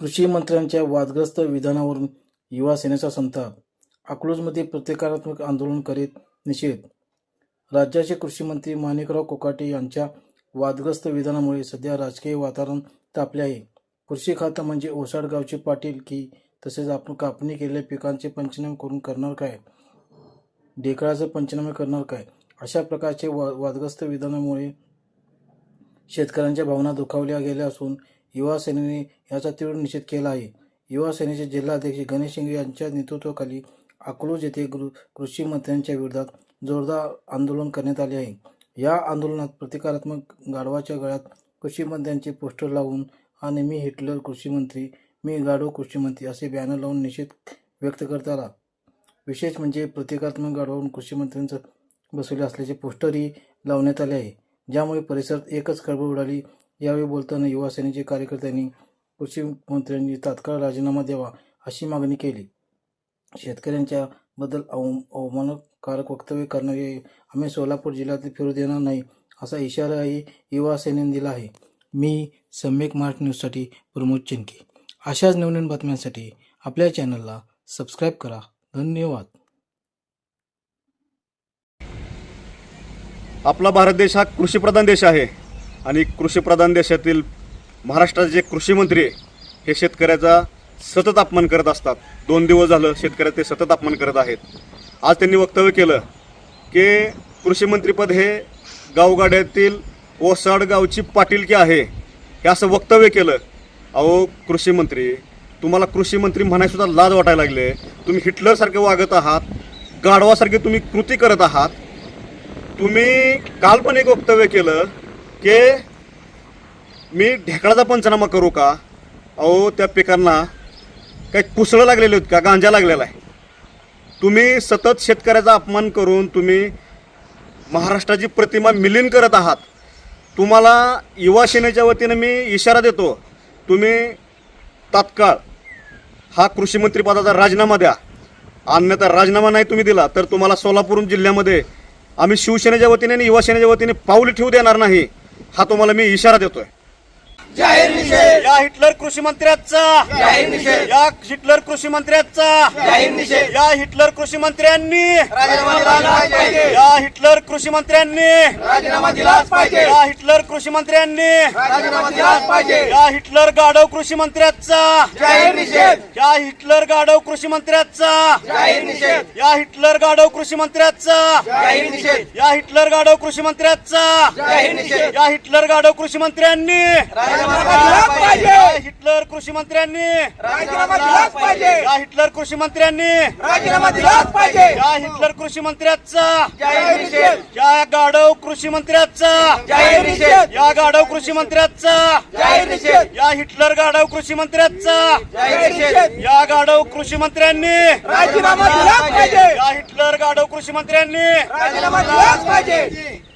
कृषी मंत्र्यांच्या वादग्रस्त विधानावरून युवा सेनेचा संताप अकलूजमध्ये प्रतिकारात्मक आंदोलन करीत निषेध. राज्याचे कृषीमंत्री माणिकराव कोकाटे यांच्या वादग्रस्त विधानामुळे सध्या राजकीय वातावरण तापले आहे. कृषी खातं म्हणजे ओसाडगावचे पाटील की तसेच आपण कापणी केलेल्या पिकांचे पंचनामे करून करणार काय? ढेकळाचं पंचनामे करणार काय? अशा प्रकारचे वा वादग्रस्त विधानामुळे शेतकऱ्यांच्या भावना दुखावल्या गेल्या असून युवा सेनेने याचा तीव्र निषेध केला आहे. युवा सेनेचे जिल्हाध्यक्ष गणेश शिंगे यांच्या नेतृत्वाखाली अकलूज येथे गृ कृषी मंत्र्यांच्या विरोधात जोरदार आंदोलन करण्यात आले आहे. या आंदोलनात प्रतिकारात्मक गाढवाच्या गळ्यात कृषी मंत्र्यांचे पोस्टर लावून आणि मी हिटलर कृषी मंत्री मी गाढव कृषी मंत्री असे बॅनर लावून निषेध व्यक्त करत आला. विशेष म्हणजे प्रतिकात्मक गाढवावरून कृषी मंत्र्यांचं बसवले असल्याचे पोस्टरही लावण्यात आले आहे. ज्यामुळे परिसरात एकच खळबळ उडाली यावेळी बोलताना युवा सेनेचे कार्यकर्त्यांनी कृषी मंत्र्यांनी तात्काळ राजीनामा द्यावा अशी मागणी केली. शेतकऱ्यांच्या बद्दल अव अवमानकारक वक्तव्य करणारे आम्ही सोलापूर जिल्ह्यात फिरू देणार नाही असा इशाराही युवा सेनेने दिला आहे. मी सम्यक महाराष्ट्र न्यूजसाठी प्रमोद चिनके अशाच नवनवीन बातम्यांसाठी आपल्या चॅनलला सबस्क्राईब करा. धन्यवाद. आपला भारत देश हा कृषीप्रधान देश आहे. आणि कृषीप्रधान देशातील महाराष्ट्राचे जे कृषीमंत्री आहे, हे शेतकऱ्याचा सतत अपमान करत असतात. दोन दिवस झालं शेतकऱ्या ते सतत अपमान करत आहेत. आज त्यांनी वक्तव्य केलं की कृषीमंत्रीपद हे गावगाड्यातील ओसाड गावची पाटीलकी आहे. हे असं वक्तव्य केलं. अहो कृषीमंत्री तुम्हाला कृषीमंत्री म्हणायसुद्धा लाज वाटायला लागले तुम्ही हिटलरसारखे वागत आहात गाढवासारखे तुम्ही कृती करत आहात. तुम्ही काल पण एक वक्तव्य केलं की मी ढेकळाचा पंचनामा करू का? अहो त्या पिकांना काही कुसळं लागलेले आहेत का? गांजा लागलेला आहे. तुम्ही सतत शेतकऱ्याचा अपमान करून तुम्ही महाराष्ट्राची प्रतिमा मिलीन करत आहात. तुम्हाला युवा सेनेच्या वतीनं मी इशारा देतो तुम्ही तात्काळ हा कृषी मंत्रीपदाचा राजीनामा द्या. अन्यथा राजीनामा नाही तुम्ही दिला तर तुम्हाला सोलापूर जिल्ह्यामध्ये आम्ही शिवसेनेच्या वतीने आणि युवा सेनेच्या वतीने पाऊल ठेवू देणार नाही. हा तुम्हाला मी इशारा देतोय. जाहीर निषेध या हिटलर कृषी मंत्र्याचा. जाहीर निषेध या हिटलर कृषी मंत्र्याचा. जाहीर निषेध या हिटलर कृषी मंत्र्यांनी. राजीनामा दिलाच पाहिजे. या हिटलर कृषी मंत्र्यांनी. राजीनामा दिलाच पाहिजे. या हिटलर कृषी मंत्र्यांनी. राजीनामा दिलाच पाहिजे. या हिटलर गाढव कृषी मंत्र्याचा. जाहीर निषेध. या हिटलर गाढव कृषी मंत्र्याचा. जाहीर निषेध. या हिटलर गाढव कृषी मंत्र्याचा. जाहीर निषेध. या हिटलर गाढव कृषी मंत्र्याचा. जाहीर निषेध. या हिटलर गाढव कृषी मंत्र्यांनी. हिटलर कृषी मंत्र्यांनी. राजीनामा दिलाच पाहिजे. या हिटलर कृषी मंत्र्यांनी. राजीनामा दिलाच पाहिजे. या हिटलर कृषी मंत्र्याचा. या गाढव कृषी मंत्र्याचा. या गाढव कृषी मंत्र्याचा. या हिटलर गाढव कृषी मंत्र्याचा. या गाढव कृषी मंत्र्यांनी. राजीनामा दिलाच पाहिजे. या हिटलर गाढव कृषी मंत्र्यांनी. राजीनामा दिलाच पाहिजे.